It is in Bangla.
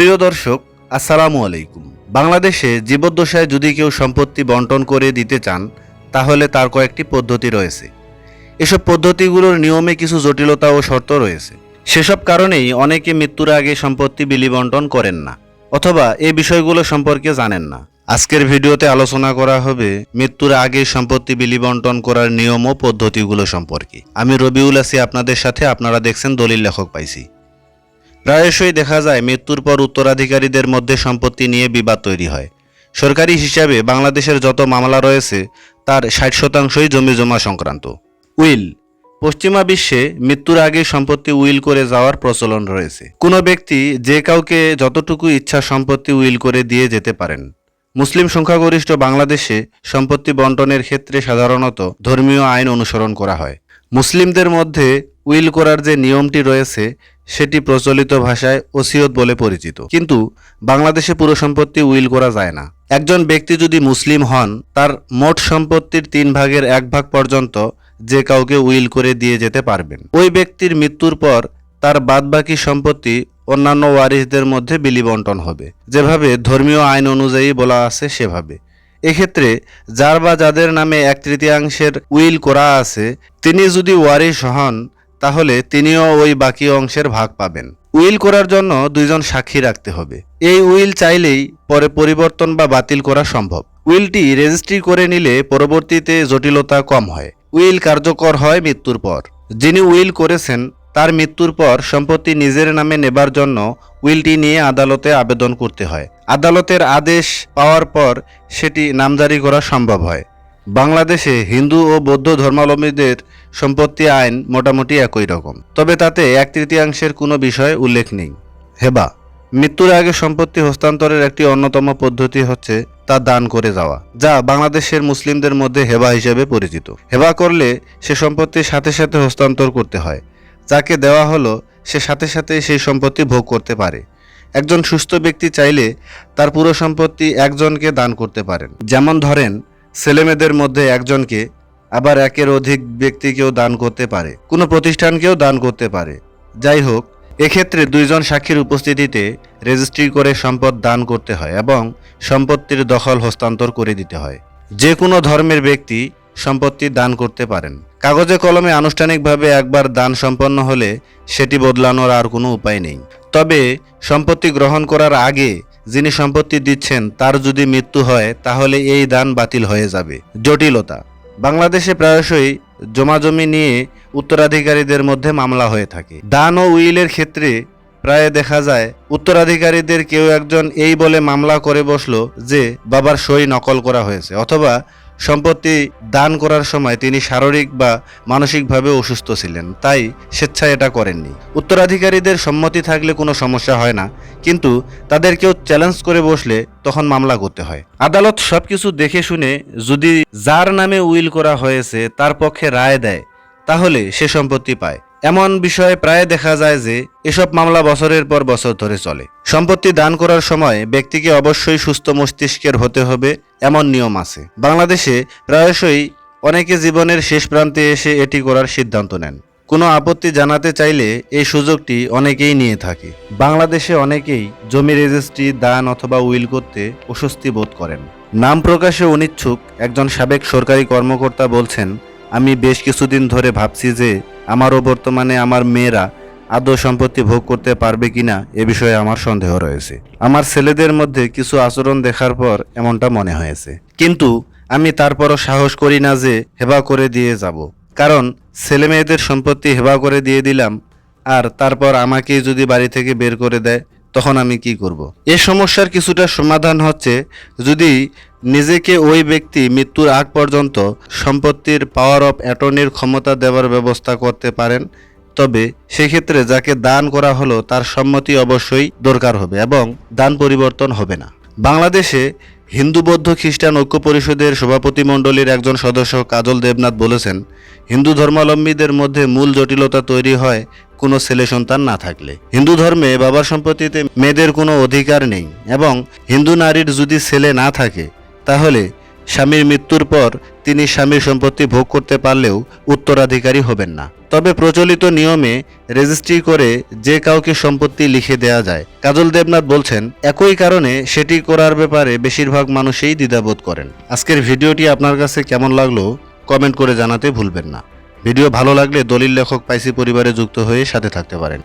প্রিয় দর্শক, আসসালামু আলাইকুম। বাংলাদেশে জীবদ্দশায় যদি কেউ সম্পত্তি বন্টন করে দিতে চান, তাহলে তার কয়েকটি পদ্ধতি রয়েছে। এসব পদ্ধতিগুলোর নিয়মে কিছু জটিলতা ও শর্ত রয়েছে। সেসব কারণেই অনেকে মৃত্যুর আগে সম্পত্তি বিলি বন্টন করেন না, অথবা এই বিষয়গুলো সম্পর্কে জানেন না। আজকের ভিডিওতে আলোচনা করা হবে মৃত্যুর আগে সম্পত্তি বিলি বন্টন করার নিয়ম ও পদ্ধতিগুলো সম্পর্কে। আমি রবিউল আসি আপনাদের সাথে, আপনারা দেখছেন দলিল লেখক পাইছি। প্রায়শই দেখা যায় মৃত্যুর পর উত্তরাধিকারীদের মধ্যে সম্পত্তি নিয়ে বিবাদ তৈরি হয়। সরকারি হিসাবে বাংলাদেশের যত মামলা রয়েছে, তার ষাট শতাংশই জমি জমা সংক্রান্ত। উইল, পশ্চিমা বিশ্বে মৃত্যুর আগে সম্পত্তি উইল করে যাওয়ার প্রচলন রয়েছে। কোনো ব্যক্তি যে কাউকে যতটুকু ইচ্ছা সম্পত্তি উইল করে দিয়ে যেতে পারেন। মুসলিম সংখ্যাগরিষ্ঠ বাংলাদেশে সম্পত্তি বন্টনের ক্ষেত্রে সাধারণত ধর্মীয় আইন অনুসরণ করা হয়। মুসলিমদের মধ্যে উইল করার যে নিয়মটি রয়েছে সেটি প্রচলিত ভাষায় ওসিয়ত বলে পরিচিত। কিন্তু বাংলাদেশে পুরো সম্পত্তি উইল করা যায় না। একজন ব্যক্তি যদি মুসলিম হন, তার মোট সম্পত্তির তিন ভাগের এক ভাগ পর্যন্ত যে কাউকে উইল করে দিয়ে যেতে পারবেন। ওই ব্যক্তির মৃত্যুর পর তার বাদবাকি সম্পত্তি অন্যান্য ওয়ারিসদের মধ্যে বিলি বন্টন হবে। যেভাবে ধর্মীয় আইন অনুযায়ী বলা আছে সেভাবে। এক্ষেত্রে যার বা যাদের নামে এক তৃতীয়াংশের উইল করা আছে, তিনি যদি ওয়ারিশ হন তাহলে তিনিও ওই বাকি অংশের ভাগ পাবেন। উইল করার জন্য দুইজন সাক্ষী রাখতে হবে। এই উইল চাইলেই পরে পরিবর্তন বা বাতিল করা সম্ভব। উইলটি রেজিস্ট্রি করে নিলে পরবর্তীতে জটিলতা কম হয়। উইল কার্যকর হয় মৃত্যুর পর। যিনি উইল করেছেন, তার মৃত্যুর পর সম্পত্তি নিজের নামে নেবার জন্য উইলটি নিয়ে আদালতে আবেদন করতে হয়। আদালতের আদেশ পাওয়ার পর সেটি নামজারি করা সম্ভব হয়। বাংলাদেশে হিন্দু ও বৌদ্ধ ধর্মাবলম্বীদের সম্পত্তি আইন মোটামুটি একই রকম। তবে তাতে এক তৃতীয়াংশের কোনো বিষয় উল্লেখ নেই। হেবা, মৃত্যুর আগে সম্পত্তি হস্তান্তরের একটি অন্যতম পদ্ধতি হচ্ছে তা দান করে যাওয়া, যা বাংলাদেশের মুসলিমদের মধ্যে হেবা হিসেবে পরিচিত। হেবা করলে সে সম্পত্তির সাথে সাথে হস্তান্তর করতে হয়, যাকে দেওয়া হলো সে সাথে সাথে সেই সম্পত্তি ভোগ করতে পারে। একজন সুস্থ ব্যক্তি চাইলে তার পুরো সম্পত্তি একজনকে দান করতে পারেন। যেমন ধরেন ছেলেমেয়েদের মধ্যে একজনকে আবার একের অধিক ব্যক্তিকেও দান করতে পারে, কোনো প্রতিষ্ঠানকেও দান করতে পারে। যাই হোক, এক্ষেত্রে দুইজন সাক্ষীর উপস্থিতিতে রেজিস্ট্রি করে সম্পদ দান করতে হয় এবং সম্পত্তির দখল হস্তান্তর করে দিতে হয়। যে কোনো ধর্মের ব্যক্তি সম্পত্তি দান করতে পারেন। কাগজে কলমে আনুষ্ঠানিকভাবে একবার দান সম্পন্ন হলে সেটি বদলানোর আর কোনো উপায় নেই। তবে সম্পত্তি গ্রহণ করার আগে যিনি সম্পত্তি দিচ্ছেন, তার যদি মৃত্যু হয়, তাহলে এই দান বাতিল হয়ে যাবে। জটিলতা। বাংলাদেশে প্রায়শই জমাজমি নিয়ে উত্তরাধিকারীদের মধ্যে মামলা হয়ে থাকে। দান ও উইলের ক্ষেত্রে প্রায় দেখা যায়, উত্তরাধিকারীদের কেউ একজন এই বলে মামলা করে বসল যে, বাবার সই নকল করা হয়েছে, অথবা সম্পত্তি দান করার সময় তিনি শারীরিক বা মানসিকভাবে অসুস্থ ছিলেন, তাই স্বেচ্ছায় এটা করেননি। উত্তরাধিকারীদের সম্মতি থাকলে কোনো সমস্যা হয় না, কিন্তু তাদের কেউ চ্যালেঞ্জ করে বসলে তখন মামলা করতে হয়। আদালত সব কিছু দেখে শুনে যদি যার নামে উইল করা হয়েছে তার পক্ষে রায় দেয়, তাহলে সে সম্পত্তি পায়। এমন বিষয়ে প্রায় দেখা যায় যে, এসব মামলা বছরের পর বছর ধরে চলে। সম্পত্তি দান করার সময় ব্যক্তিকে অবশ্যই সুস্থ মস্তিষ্কের হতে হবে, এমন নিয়ম আছে। বাংলাদেশে প্রায়শই অনেকে জীবনের শেষ প্রান্তে এসে এটি করার সিদ্ধান্ত নেন। কোনো আপত্তি জানাতে চাইলে এই সুযোগটি অনেকেই নিয়ে থাকে। বাংলাদেশে অনেকেই জমি রেজিস্ট্রি, দান অথবা উইল করতে অস্বস্তি বোধ করেন। নাম প্রকাশে অনিচ্ছুক একজন সাবেক সরকারি কর্মকর্তা বলছেন, আমি বেশ কিছুদিন ধরে ভাবছি যে আমারও বর্তমানে আমার মেয়েরা আদৌ সম্পত্তি ভোগ করতে পারবে কিনা এ বিষয়ে আমার সন্দেহ রয়েছে। আমার ছেলেদের মধ্যে কিছু আচরণ দেখার পর এমনটা মনে হয়েছে। কিন্তু আমি তারপরও সাহস করি না যে হেবা করে দিয়ে যাব। কারণ ছেলে মেয়েদের সম্পত্তি হেবা করে দিয়ে দিলাম আর তারপর আমাকেই যদি বাড়ি থেকে বের করে দেয়, তখন আমি কি করব। এ সমস্যার কিছুটা সমাধান হচ্ছে যদি নিজেকে ওই ব্যক্তি মৃত্যুর আগ পর্যন্ত সম্পত্তির পাওয়ার অফ অ্যাটর্নির ক্ষমতা দেওয়ার ব্যবস্থা করতে পারেন। তবে সেক্ষেত্রে যাকে দান করা হলো, তার সম্মতি অবশ্যই দরকার হবে এবং দান পরিবর্তন হবে না। বাংলাদেশে হিন্দু বৌদ্ধ খ্রিস্টান ঐক্য পরিষদের সভাপতিমণ্ডলীর একজন সদস্য কাজল দেবনাথ বলেছেন, হিন্দু ধর্মাবলম্বীদের মধ্যে মূল জটিলতা তৈরি হয় কোনো ছেলে সন্তান না থাকলে। হিন্দু ধর্মে বাবার সম্পত্তিতে মেয়েদের কোনো অধিকার নেই এবং হিন্দু নারীর যদি ছেলে না থাকে তাহলে স্বামীর মৃত্যুর পর তিনি স্বামীর সম্পত্তি ভোগ করতে পারলেও উত্তরাধিকারী হবেন না। তবে প্রচলিত নিয়মে রেজিস্ট্রি করে যে কাউকে সম্পত্তি লিখে দেয়া যায়, কাজল দেবনাথ বলছেন, একই কারণে সেটি করার ব্যাপারে বেশিরভাগ মানুষই দ্বিধাবোধ করেন। আজকের ভিডিওটি আপনার কাছে কেমন লাগল কমেন্ট করে জানাতে ভুলবেন না। ভিডিও ভালো লাগলে দলিল লেখক পাইসি পরিবারে যুক্ত হয়ে সাথে থাকতে পারেন।